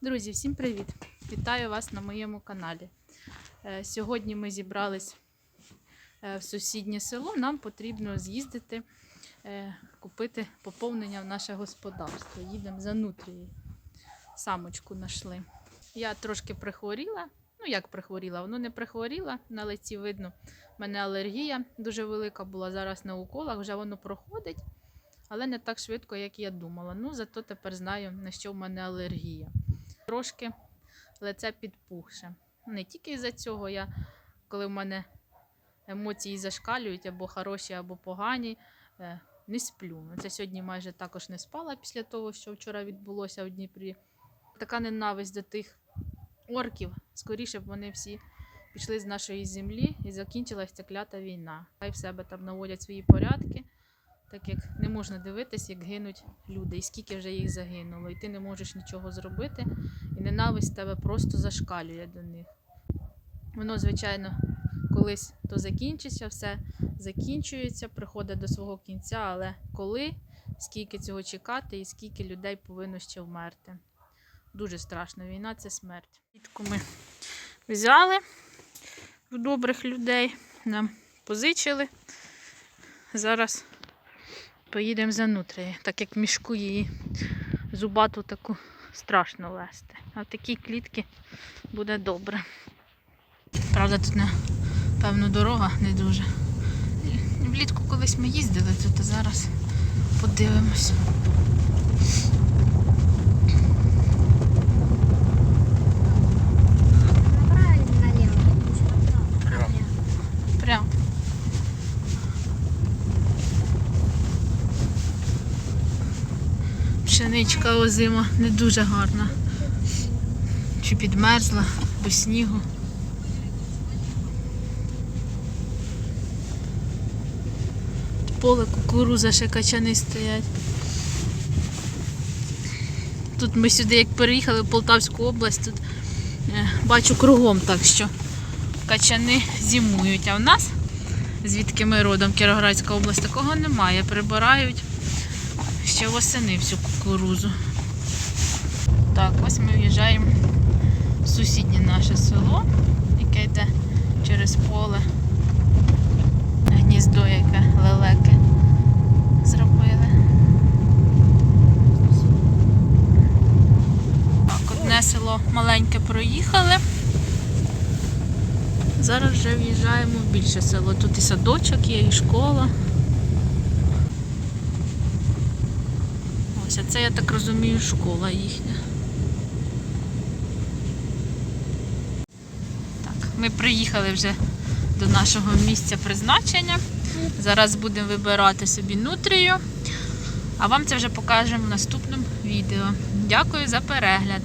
Друзі, всім привіт! Вітаю вас на моєму каналі. Е, Сьогодні ми зібрались е, в сусіднє село. Нам потрібно з'їздити, е, купити поповнення в наше господарство. Їдемо за нутрією. Самочку знайшли. Я трошки прихворіла. Ну, як прихворіла? Воно не прихворіла, на лиці видно. У мене алергія дуже велика була зараз на уколах, вже воно проходить, але не так швидко, як я думала. Ну, зато тепер знаю, на що в мене алергія трошки лице підпухше. Не тільки із-за цього, я, коли в мене емоції зашкалюють або хороші, або погані, е, не сплю. Це сьогодні майже також не спала після того, що вчора відбулося у Дніпрі. Така ненависть до тих орків. Скоріше б вони всі пішли з нашої землі і закінчилась ця клята війна. Хай в себе там наводять свої порядки, не можна дивитись, як гинуть люди, і скільки вже їх загинуло, і ти не можеш нічого зробити і ненависть тебе просто зашкалює до них. Воно, звичайно, колись то закінчиться, все закінчується, приходить до свого кінця, але коли, скільки цього чекати і скільки людей повинно ще вмерти. Дуже страшно. Війна це смерть. Квітку ми взяли в добрих людей, нам позичили. Зараз поїдемо за нутрею, так як мішку її зубату таку страшно вести. А в такій клітки буде добре. Правда, тут не певно дорога не дуже. Влітку колись ми їздили тут, а зараз подивимось. Пшеничка озима не дуже гарна. Чи підмерзла до снігу. Поле кукуруза ще качани стоять. Тут ми сюди як переїхали в Полтавську область, тут е, бачу кругом так що качани зимують. А в нас, звідки ми родом, Кіровоградська область, такого немає. Прибирають ще восени всю кукурузу. Так, ось ми в'їжджаємо в сусіднє наше село, яке йде через поле. Гніздо, яке лелеки зробили. Так, одне село маленьке проїхали. Зараз вже в'їжджаємо в більше село. Тут і садочок є, і школа. Ось, це, я так розумію, школа їхня. Так, ми приїхали вже до нашого місця призначення. Зараз будемо вибирати собі нутрію. А вам це вже покажемо в наступному відео. Дякую за перегляд!